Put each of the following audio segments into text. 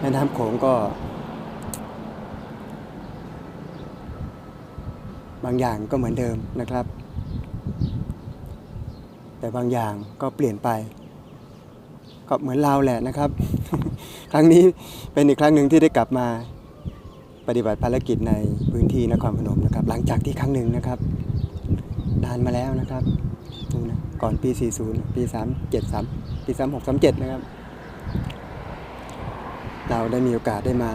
แม่น้ำโขงก็ บางอย่างก็เหมือนเดิมนะครับ แต่บางอย่างก็เปลี่ยนไป ก็เหมือนเราแหละนะครับ ครั้งนี้เป็นอีกครั้งหนึ่งที่ได้กลับมาปฏิบัติภารกิจในพื้นที่นครพนมนะครับ หลังจากที่ครั้งหนึ่งนะครับนานมาแล้วนะครับดูนะก่อนปี 40 ปี 373ปี 36 37 นะครับ เราได้มีโอกาสได้มา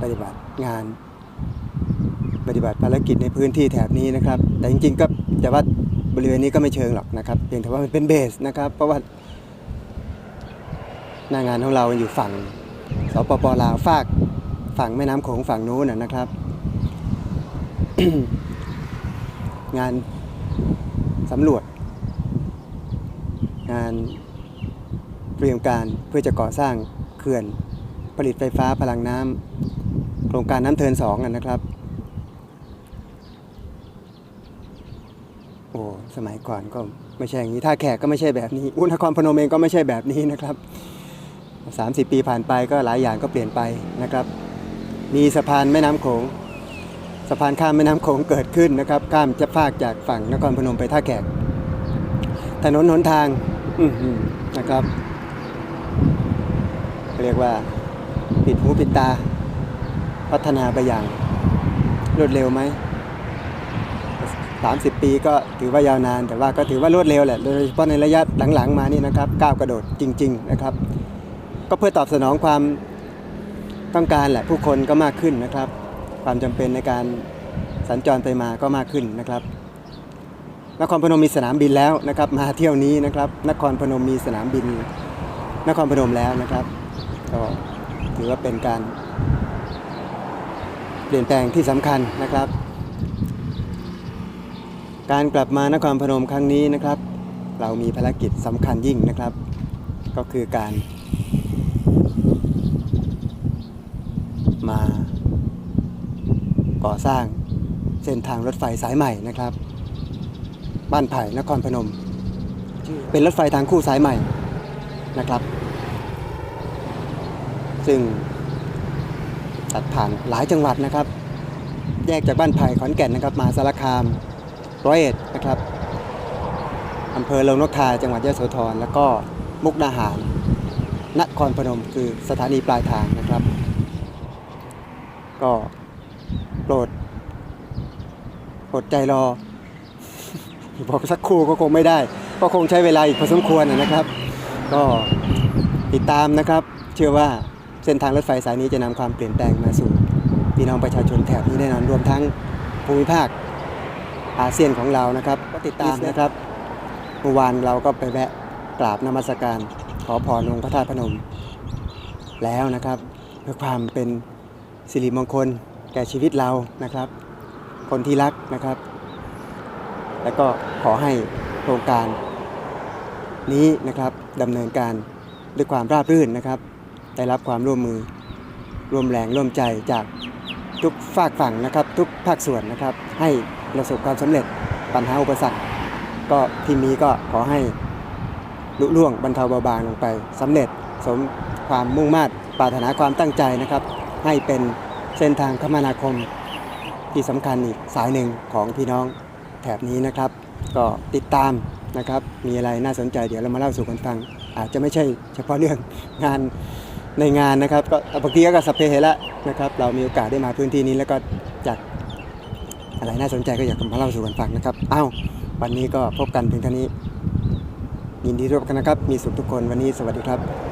ปฏิบัติงาน ปฏิบัติภารกิจในพื้นที่แถบนี้นะครับ แต่จริงๆก็จะว่าบริเวณนี้ก็ไม่เชิงหรอกนะครับเพียงแต่ว่ามันเป็นเบสนะครับ เพราะว่าหน้างานของเราอยู่ฝั่งสปปลาวฝากฝั่งแม่น้ำโขงฝั่งนู้นนะนะครับ งานสำรวจ งานเตรียมการเพื่อจะก่อสร้างเขื่อน ผลิตไฟฟ้าพลังน้ำโครงการน้ำเทินสองนะครับโอ้สมัยก่อนก็ไม่ใช่อย่างนี้ท่าแขกก็ไม่ใช่แบบนี้ อุณครพนมเองก็ไม่ใช่แบบนี้นะครับ 30 ปีผ่านไปก็หลายอย่างก็เปลี่ยนไปนะครับ มีสะพานแม่น้ำโขงสะพานข้ามแม่น้ำโขงเกิดขึ้นนะครับ ข้ามจะฟากจากฝั่งนครพนมไปท่าแขก ถนนหนทางนะครับ เรียกว่า ปิดหูปิดตา พัฒนาไปอย่าง รวดเร็วไหม30 ปีก็ถือว่ายาวนาน แต่ว่าก็ถือว่ารวดเร็วแหละโดยเฉพาะในระยะหลังๆมานี่นะครับก้าวกระโดดจริง ๆนะครับ ก็เพื่อตอบสนองความต้องการแหละผู้คนก็มากขึ้นนะครับ ความจำเป็นในการสัญจรไปมาก็มากขึ้นนะครับนครพนมมีสนามบินแล้วนะครับ มาเที่ยวนี้นะครับ นครพนมมีสนามบิน นครพนมแล้วนะครับก็ ถือว่าเป็นการ เปลี่ยนแปลงที่สำคัญนะครับ การกลับมานครพนมครั้งนี้นะครับ เรามีภารกิจสำคัญยิ่งนะครับ ก็คือการมาก่อสร้างเส้นทางรถไฟสายใหม่นะครับ บ้านไผ่นครพนม เป็นรถไฟทางคู่สายใหม่นะครับ ซึ่งตัดผ่านหลายจังหวัดนะครับ แยกจากบ้านไผ่ขอนแก่นนะครับมาสารคามร้อยเอ็ดนะครับอำเภอลงนกทาจังหวัดยะโสธรแล้วก็มุกดาหารนครพนมคือสถานีปลายทางนะครับ ก็โปรดอดใจรอบอกสักครู่ก็คงไม่ได้ ก็คงใช้เวลาอีกพอสมควรนะครับ ก็ติดตามนะครับ เชื่อว่า เส้นทางรถไฟสายนี้จะนำความเปลี่ยนแปลงมาสู่พี่น้องประชาชนแถบนี้แน่นอนรวมทั้งภูมิภาคอาเซียนของเรานะครับ ก็ติดตามนะครับเมื่อวานเราก็ไปแวะกราบนมัสการ ขอพรองค์พระธาตุพนม แล้วนะครับ เพื่อความเป็นสิริมงคลแก่ชีวิตเรานะครับ คนที่รักนะครับ แล้วก็ขอให้โครงการนี้นะครับดำเนินการด้วยความราบรื่นนะครับ ได้รับความร่วมมือร่วมแรงร่วมใจจากทุกฝากฝั่งนะครับ ทุกภาคส่วนนะครับ ให้ประสบความสำเร็จปัญหาอุปสรรค ก็ที่มีก็ขอให้ลุล่วงบรรเทาเบาบางลงไปสำเร็จสมความมุ่งมา่ปรารถนาความตั้งใจนะครับ ให้เป็นเส้นทางคมนาคมที่สำคัญอีกสายหนึ่งของพี่น้องแถบนี้นะครับ ก็ติดตามนะครับ มีอะไรน่าสนใจเดี๋ยวเรามาเล่าสู่กันฟัง อาจจะไม่ใช่เฉพาะเรื่องงาน ในงานนะครับก็บางทีก็สัพเพเหระนะครับ เรามีโอกาสได้มาพื้นที่นี้แล้วก็จากอะไรน่าสนใจก็อยากมาเล่าสู่กันฟังนะครับอ้าววันนี้ก็พบกันเพียงเท่านี้ ยินดีร่วมกันนะครับ มีสุขทุกคนวันนี้สวัสดีครับ